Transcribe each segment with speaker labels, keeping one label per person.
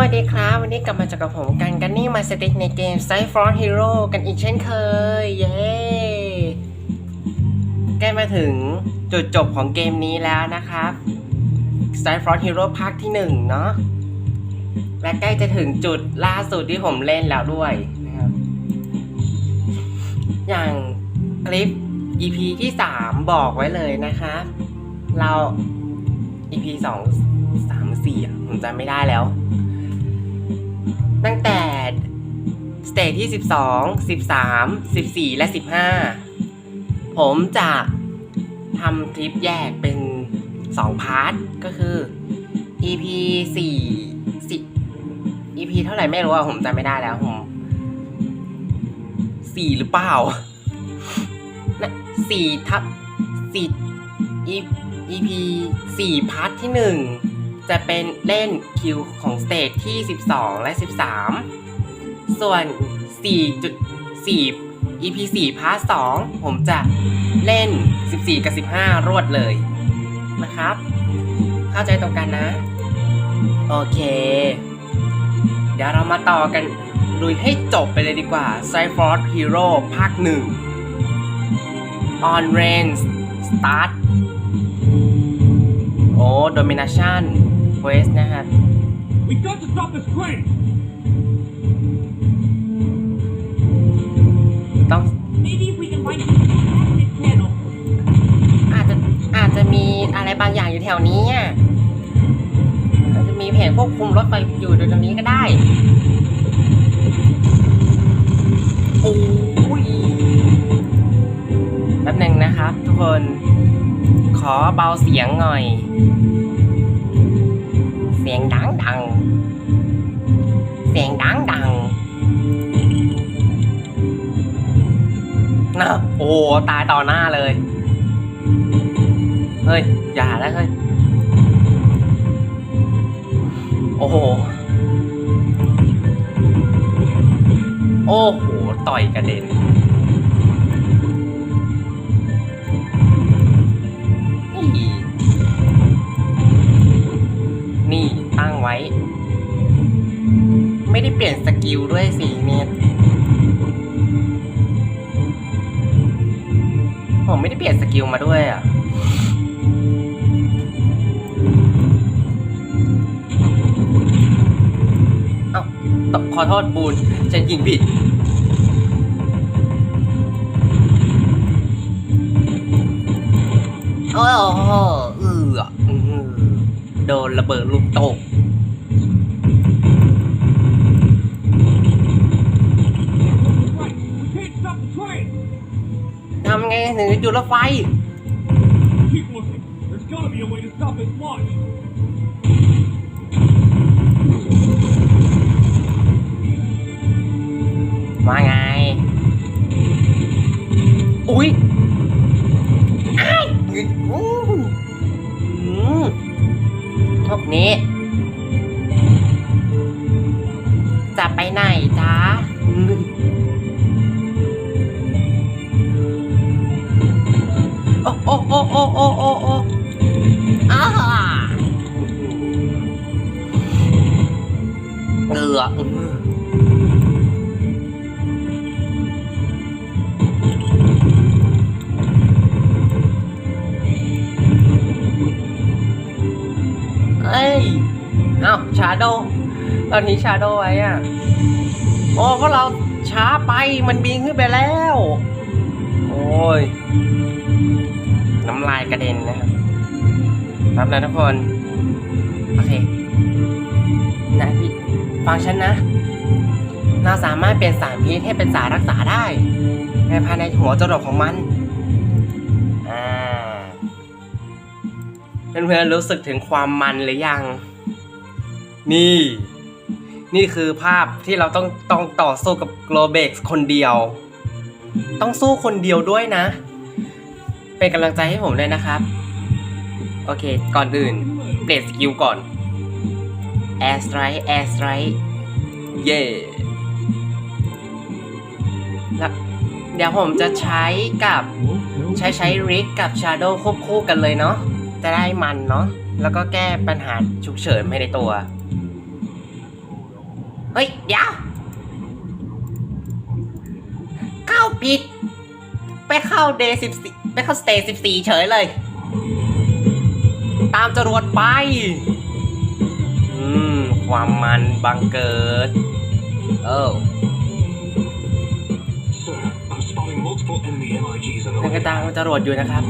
Speaker 1: วัสดีครับ วันนี้กลับมาเจอกับผมกันกันนี่มาสติกในเกม Side f r o n t Hero กันอีกเช่นเคย เย้ใกล้มาถึงจุดจบของเกมนี้แล้วนะครับ Side f r o n t Hero ภาคที่หนึ่งเนาะและใกล้จะถึงจุดล่าสุดที่ผมเล่นแล้วด้วยนะครับ อย่างคลิป EP ที่ 3 บอกไว้เลยนะครับ เรา EP 2 3 4อ่ผมจำไม่ได้แล้ว ตั้งแต่สเตจที่ 12 13 14 และ 15 ผมจะทำคลิปแยกเป็น 2 พาร์ท ก็คือ EP 4 10 EP เท่าไหร่ไม่รู้อะผมจำไม่ได้แล้วผม4หรือเปล่านะ4ทับ4 EP 4พาร์ทที่ 1 จะเป็นเล่นคิวของสเตจที่ 12 และ 13 ส่วน 4.4 EP 4พาร์ท2ผมจะเล่น 14 กับ 15 รวดเลยนะครับ เข้าใจตรงกันนะ โอเค เดี๋ยวเรามาต่อกันลุยให้จบไปเลยดีกว่า c y f o r d Hero ภาค 1 On Range Start โอ้ Domination Quest นะครับ
Speaker 2: We got to stop this train!
Speaker 1: ต้อง
Speaker 2: Maybe we can find a magnet panel.
Speaker 1: อาจจะอาจจะมีอะไรบางอย่างอยู่แถวนี้อะอาจจะมีแผงควบคุมรถไฟอยู่ตรงนี้ก็ได้โอ้ยแป๊บหนึ่งนะครับทุกคน ขอเบาเสียงหน่อยเสียง ดังดัง เสียงดังดังนะโอ้ตายต่อหน้าเลย เฮ้ย อย่าแล้วเฮ้ย โอ้โห โอ้โห ต่อยกระเด็น ไม่ได้เปลี่ยนสกิลด้วยสิเนี่ยผมไม่ได้เปลี่ยนสกิลมาด้วยอะเอ้าตขอโทษบูนฉันยิงผิดโอ้โหเอออื้อหือโดนระเบิดลูกตก
Speaker 2: Right, we can't stop the train!
Speaker 1: ทำไงถึงจะหยุดรถไฟ
Speaker 2: Keep looking. There's gotta be a way to stop this launch.
Speaker 1: ว่าไง อุ๊ยอ้ายอื้อหืออืมพวกนี้ จะไปไหนจ๊ะ โอ้โอ้โอ้โอ้โอ้โอ้อ้อ้าเอออืมเอ้ยเอ้าชาโดตอนนี้ชาโดไว้อะโอ้เพวกเราช้าไปมันบินขึ้นไปแล้ว โอ้ย น้ำลายกระเด็นนะครับรับนะทุกคน โอเค นะพี่ ฟังฉันนะ เราสามารถเปลี่ยนสารพิษให้เป็นสารรักษาได้ ในภายในหัวจรดของมัน อ่า เพื่อนๆรู้สึกถึงความมันหรือยัง นี่ นี่คือภาพที่เราต้องต้องต่อสู้กับโกลเบกคนเดียว ต้องสู้คนเดียวด้วยนะ เป็นกำลังใจให้ผมเลยนะครับ โอเค ก่อนอื่น เปลี่ยนสกิลก่อน Air Strike Air Strike เย่แล้วเดี๋ยวผมจะใช้กับใช้ใช้ริกกับ Shadow ควบคู่กันเลยเนาะ จะได้มันเนาะ แล้วก็แก้ปัญหาฉุกเฉินภายในตัว เฮ้ย เดี๋ยว เข้าผิด ไปเข้าเดย์สิบสี่ไปเข้าสเตย์สิบสี่เฉยเลย ตามจรวดไป อืม ความมันบังเกิด เออ
Speaker 2: Sir, I'm spotting multiple enemy MIGs on
Speaker 1: ยัง
Speaker 2: the
Speaker 1: กระ
Speaker 2: way.
Speaker 1: ตามจรวดอยู่นะครับ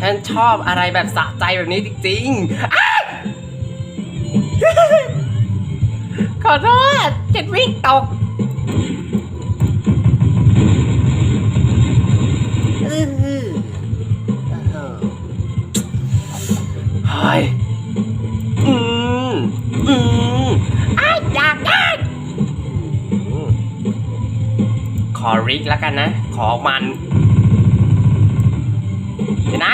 Speaker 1: ฉันชอบอะไรแบบสะใจแบบนี้จริงๆอ้าวขอโทษเจ็ดวิ่งตก อริกแล้วกันนะ ขอมันอยู่ไหน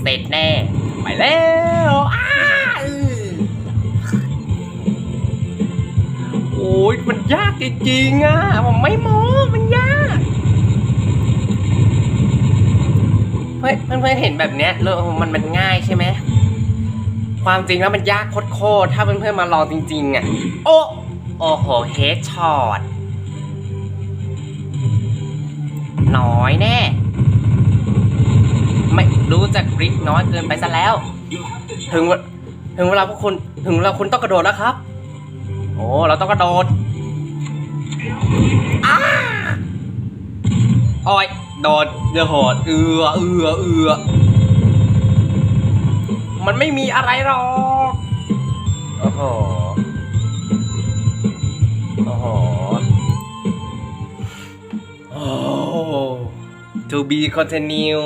Speaker 1: เสร็จแน่ ไปแล้วอ้าโอ้ยมันยากจริงๆอะผมไม่โม้มันยาก เพื่อนเพื่อนเห็นแบบเนี้ยเรื่องมันมันง่ายใช่ไหม ความจริงแล้วมันยากโคตรถ้าเพื่อนๆมาลองจริงๆอะ โอ้โอ้โหเฮดช็อตน้อยแน่ ไม่รู้จักริกน้อยเกินไปซะแล้ว ถึงถึงเวลาพวกคุณถึงเวลาคุณต้องกระโดดแล้วครับ โอ้เราต้องกระโดดอ้อยโดดเดือดโหดเอือเอือเอือ มันไม่มีอะไรหรอก โอ้โห โอ้โห โอ้ to be continue